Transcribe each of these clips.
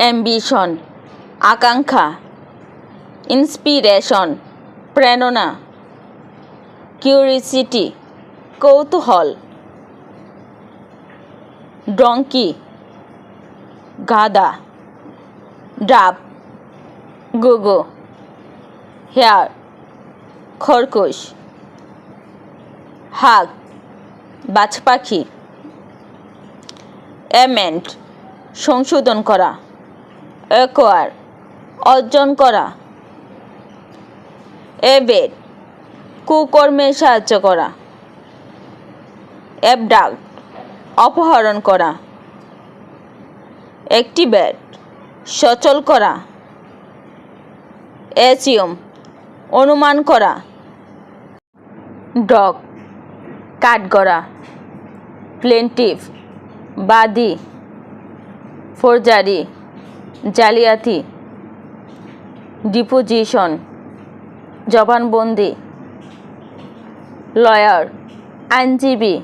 Ambition, আকাঙ্ক্ষা, inspiration, প্রেরণা, curiosity, কৌতূহল, ডঙ্কি, গাদা, ডাব, গুগো, হেয়ার, খরগোশ, হাগ বাজ পাখি অ্যামেন্ট, সংশোধন করা। অ্যাকোয়ার অর্জন করা। এবেড কুকর্মে সাহায্য করা। অ্যাবডাক্ট অপহরণ করা। অ্যাক্টিভেট সচল করা। অ্যাসিওম অনুমান করা। ডগ কাঠগড়া প্লেন্টিভ, বাদী ফৌজদারি জালিয়াতি, ডিপোজিশন, জবানবন্দি, লয়ার, আইনজীবী,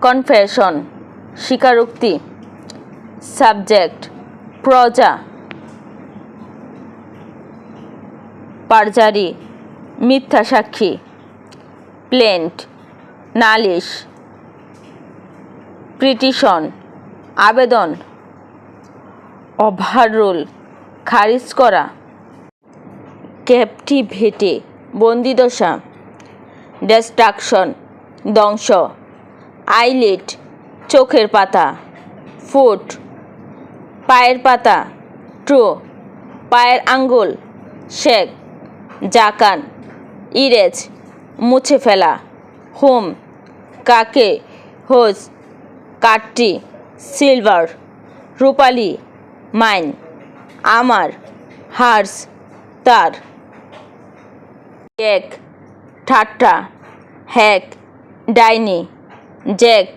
কনফেশন, স্বীকারোক্তি, সাবজেক্ট, প্রজা, পারজারি, মিথ্যা সাক্ষী, প্লেন্ট, নালিশ, পিটিশন, আবেদন ওভাররুল খারিজ করা। ক্যাপটিভেটে, বন্দিদশা। ডিস্ট্রাকশন, ধ্বংস। আইলেট, চোখের পাতা। ফুট, পায়ের পাতা। ট্রো, পায়ের আঙ্গুল। শেক জাকান। ইরেজ, মুছে ফেলা। হোম, কাকে? হোজ কাটটি সিলভার। রূপালি মাইন আমার, হার্স, তার। এক ঠাট্টা, হ্যাক, ডাইনি, জ্যাক,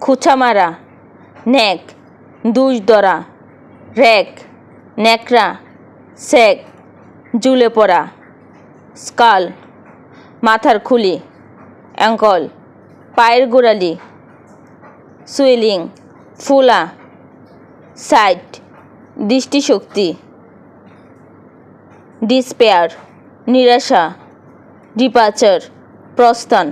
খুচামারা, নেক দুষ ধরা র্যাক, ন্যাকড়া সেক জুলে পড়া, স্কাল, মাথার খুলি, অ্যাঙ্কল, পায়ের গোড়ালি, সুইলিং, ফুলা, সাইট। দৃষ্টিশক্তি ডিসপেয়ার নিরাশা ডিপাচার প্রস্থান।